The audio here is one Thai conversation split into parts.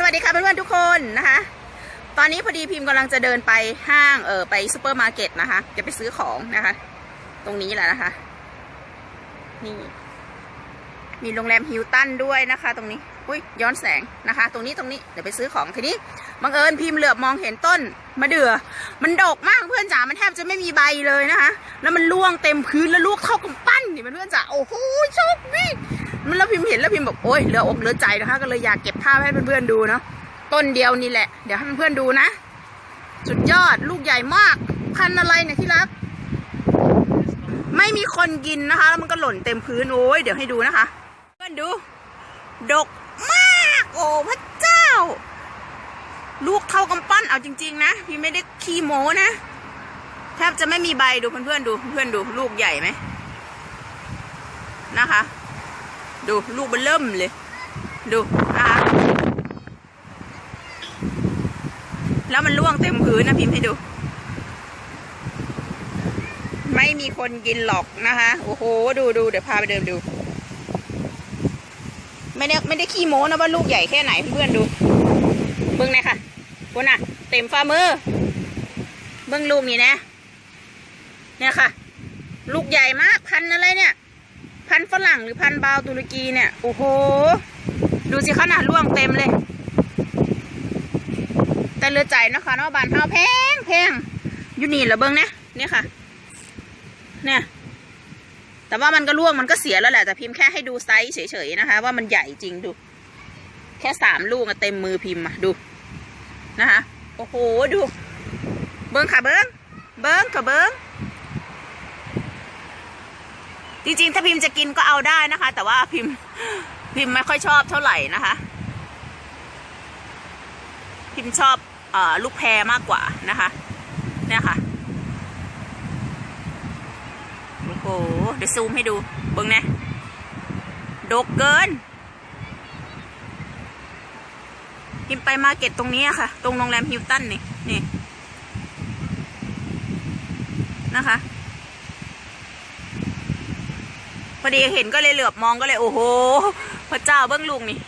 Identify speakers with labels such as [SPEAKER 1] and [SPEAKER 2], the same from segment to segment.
[SPEAKER 1] สวัสดีค่ะเพื่อนๆทุกคนนะคะ ตอนนี้พอดีพิมพ์กำลังจะเดินไปห้างเออไปซูเปอร์มาร์เก็ตนะคะ จะไปซื้อของนะคะ ตรงนี้แหละนะคะ นี่ มีโรงแรมฮิลตันด้วยนะคะ ตรงนี้ อุ้ยย้อนแสงนะคะ ตรงนี้ตรงนี้เดี๋ยวไปซื้อของทีนี้บังเอิญพิมพ์เหลือบมองเห็นต้นมะเดื่อ มันดกมากเพื่อนจ๋ามันแทบจะไม่มีใบเลยนะคะ แล้วมันร่วงเต็มพื้นแล้วลูกเท่ากำปั้นนี่เพื่อนจ๋าโอ้โหโชคดี มันแล้วพิมพ์เห็นแล้วพิมพ์บอกโอ้ยเหลืออกเหลือใจนะคะ ก็เลยอยากเก็บภาพให้เพื่อนๆดูเนาะต้นเดียวนี่แหละ เดี๋ยวให้เพื่อนๆดูนะ สุดยอดลูกใหญ่มาก พันอะไรเนี่ยที่รัก ไม่มีคนกินนะคะ แล้วมันก็หล่นเต็มพื้นโอ้ยเดี๋ยวให้ดูนะคะ เพื่อนดู ดกมาก โอ้พระเจ้า ลูกเท่ากำปั้นเอาจริง ๆ นะพี่ไม่ได้ขี้โม้นะแทบจะไม่มีใบดูเพื่อนๆดูเพื่อนๆดูลูกใหญ่ไหมนะคะ ดูลูกมันเริ่มเลย ดูนะคะแล้วมันร่วงเต็มพื้นนะพิมพ์ให้ดู ไม่มีคนกินหรอกนะคะ โอ้โห ดูดูเดี๋ยวพาไปเดินดู ไม่ได้ไม่ได้ขี้โม้นะว่าลูกใหญ่แค่ไหนเพื่อนดูเบิ้องหนค่ะคุณน่ะ เต็มฝ่ามือเบิ้องลูกนี่นะ เนี่ยค่ะ ลูกใหญ่มากพันอะไรเนี่ย พันฝรั่งหรือพันบาวตุรกีเนี่ย โอ้โห ดูสิขนาดร่วงเต็มเลย แต่เรือใจนะคะเนาะบานเท้าแพงแพงอยู่นี่เหรอเบิ้งเนี่ยเนี่ยค่ะ เนี่ย แต่ว่ามันก็ร่วงมันก็เสียแล้วแหละแต่พิมพ์แค่ให้ดูไซส์เฉยๆนะคะ ว่ามันใหญ่จริงดู แค่สามลูกอะเต็มมือพิมพ์อะดูนะคะ โอ้โหดู เบิ้งค่ะเบิ้งเบิ้งค่ะเบิ้ง จริงๆ ถ้าพิมพ์จะกินก็เอาได้นะคะ แต่ว่าพิมพ์พิมพ์ไม่ค่อยชอบเท่าไหร่นะคะ พิมพ์ชอบอลูกแพรมากกว่านะคะ เนี่ยค่ะโอ้โหเดี๋ยวซูมให้ดูเบิ้งนะดกเกิน พิมไปมาเก็ตตรงนี้ค่ะ ตรงโรงแรมฮิลตันนี่นี่นะคะ พ อดีเห็นก็เลยเหลือบมองก็เลยโอ้โห พระเจ้าเบิ้องลุงนี่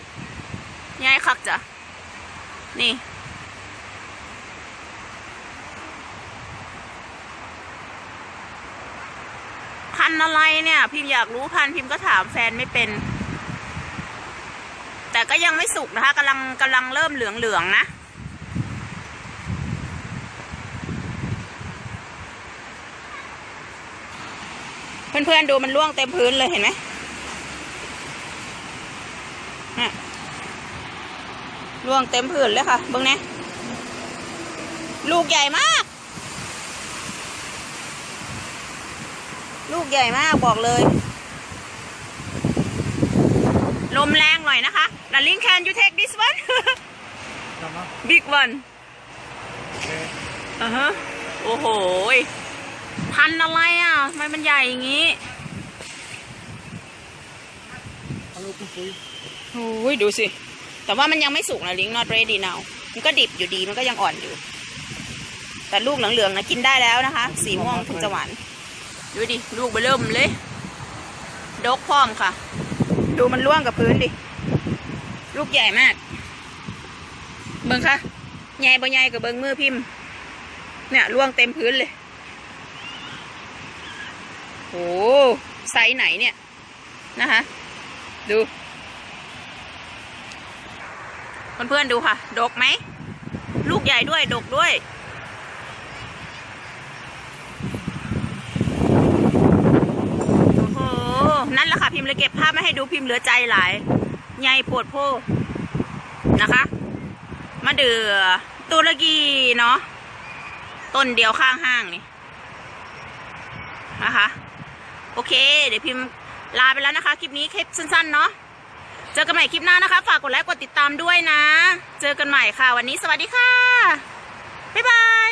[SPEAKER 1] ย้ายคักจ้ะ นี่ พันอะไรเนี่ย พิมพ์อยากรู้พันพิมพ์ก็ถามแฟนไม่เป็น แต่ก็ยังไม่สุกนะคะกำลังกำลังเริ่มเหลืองๆนะ เพื่อนๆดูมันร่วงเต็มพื้นเลยเห็นไหมน่ะร่วงเต็มพื้นเลยค่ะเบิ้งเนี้ยลูกใหญ่มาก ลูกใหญ่มากบอกเลย ลมแรงหน่อยนะคะดาริง can you take this one
[SPEAKER 2] Tamam.
[SPEAKER 1] big one
[SPEAKER 2] Okay.
[SPEAKER 1] อ่าฮะโอ้โหย พันธุ์อะไรอะทำไมมันใหญ่อย่างงี้
[SPEAKER 2] Hallo, Kumpel.
[SPEAKER 1] โอ้ยดูสิ แต่ว่ามันยังไม่สุกนะลิง not ready now มันก็ดิบอยู่ดีมันก็ยังอ่อนอยู่ แต่ลูกเหลืองๆนะกินได้แล้วนะคะ สีม่วงถึงจะหวาน ดูดิ ลูกเบอเริ่มเลย ดกพร้อมค่ะ ดูมันร่วงกับพื้นดิ ลูกใหญ่มาก เบิ้งค่ะใหญ่บ่ใหญ่กับเบิ้งมือพิมพ์ เนี่ยร่วงเต็มพื้นเลย โอ้ไซส์ไหนเนี่ย นะคะ ดู เพื่อนๆดูค่ะ ดกไหม ลูกใหญ่ด้วย ดกด้วยโอ้โหนั่นแหละค่ะพิมพ์เลยเก็บภาพไม่ให้ดูพิมพ์เหลือใจหลายใหญ่ปวดโพนะคะ มาเดือตุรกีเนาะต้นเดียวข้างห้างนี่นะคะ อเค เดี๋ยวพิมพ์ลาไปแล้วนะคะ คลิปนี้คลิปสั้นๆเนาะเจอกันใหม่คลิปหน้านะคะ ฝากกดไลค์กดติดตามด้วยนะ เจอกันใหม่ค่ะ วันนี้สวัสดีค่ะ บ๊ายบาย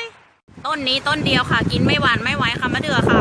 [SPEAKER 1] ต้นนี้ต้นเดียวค่ะ กินไม่หวานไม่ไหวค่ะมะเดือค่ะ